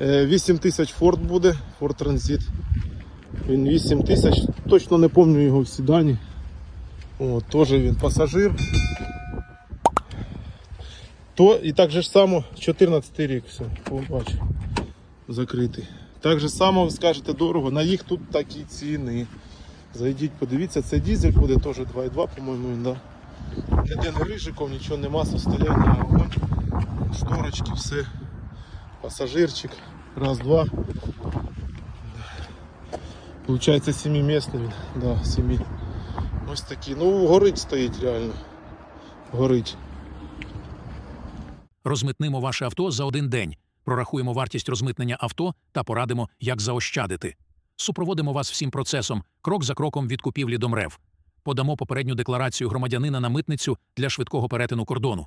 Е, 8 тисяч Ford буде, Ford Transit. Він 8 тисяч, точно не пам'ятаю його всі дані. О, теж він пасажир. То і так же само 14 рік, все, побачу. Закритий. Так же само ви скажете дорого, на їх тут такі ціни. Зайдіть, подивіться, це дізель буде теж 2,2, по-моєму, він, да. Ніде не рижиков, нічого нема, состояння огонь. Шторочки, все. Пасажирчик. Раз, два. Получається сімимісний він. Да, сімі. Ось такий. Ну, горить стоїть реально. Горить. Розмитнимо ваше авто за один день. Прорахуємо вартість розмитнення авто та порадимо, як заощадити. Супроводимо вас всім процесом, крок за кроком від купівлі до МРЕВ. Подамо попередню декларацію громадянина на митницю для швидкого перетину кордону.